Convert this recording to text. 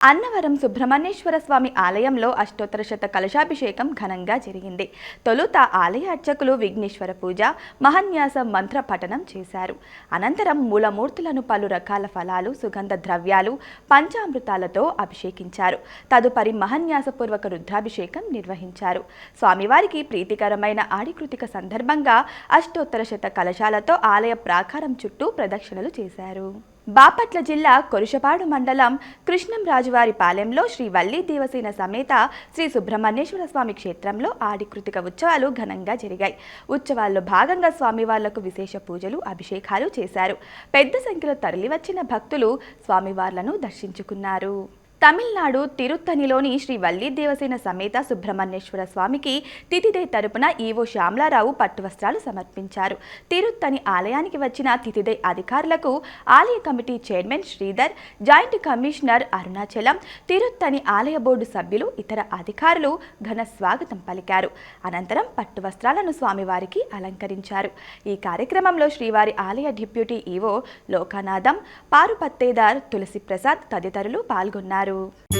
అన్నవరం సుబ్రహ్మణ్యేశ్వర స్వామి ఆలయంలో అష్టోత్తర శత కలశాభిషేకం ఘనంగా జరిగింది. తొలుత ఆలయ అర్చకులు విఘ్నేశ్వర పూజ మహన్యాస మంత్ర పఠనం చేశారు. అనంతరం మూలమూర్తులను పలు రకాల ఫలాలు సుగంధ ద్రవ్యాలు పంచామృతాలతో అభిషేకించారు. తదుపరి మహన్యాసపూర్వక రుద్రాభిషేకం నిర్వహించారు. స్వామివారికి ప్రీతికరమైన ఆడికృతిక సందర్భంగా అష్టోత్తర శత కలశాలతో ఆలయ ప్రాకారం చుట్టూ ప్రదక్షిణలు చేశారు. బాపట్ల జిల్లా కొరుషపాడు మండలం కృష్ణంరాజువారి పాలెంలో శ్రీ వల్లి దేవసేన సమేత శ్రీ సుబ్రహ్మణ్యేశ్వర స్వామి క్షేత్రంలో ఆడికృతిక ఉత్సవాలు ఘనంగా జరిగాయి. ఉత్సవాల్లో భాగంగా స్వామివార్లకు విశేష పూజలు అభిషేకాలు చేశారు. పెద్ద సంఖ్యలో తరలివచ్చిన భక్తులు స్వామివార్లను దర్శించుకున్నారు. తమిళనాడు తిరుత్తనిలోని శ్రీ వల్లి దేవసేన సమేత సుబ్రహ్మణ్యేశ్వర స్వామికి తిథిదే తరపున ఈవో శ్యామలారావు పట్టు వస్త్రాలు సమర్పించారు. తిరుత్తని ఆలయానికి వచ్చిన తిథిదే అధికారులకు ఆలయ committee chairman Sridhar joint commissioner Arunachalam Tiruttani ఆలయ బోర్డు సభ్యులు ఇతర అధికారులు ఘన స్వాగతం పలికారు. అనంతరం పట్టు వస్త్రాలను స్వామివారికి అలంకరించారు. ఈ కార్యక్రమంలో శ్రీవారి ఆలయ డిప్యూటీ ఈవో లోకానాథం పారుపత్తేదార్ తులసి ప్రసాద్ తదితరులు పాల్గొన్నారు. చేశారు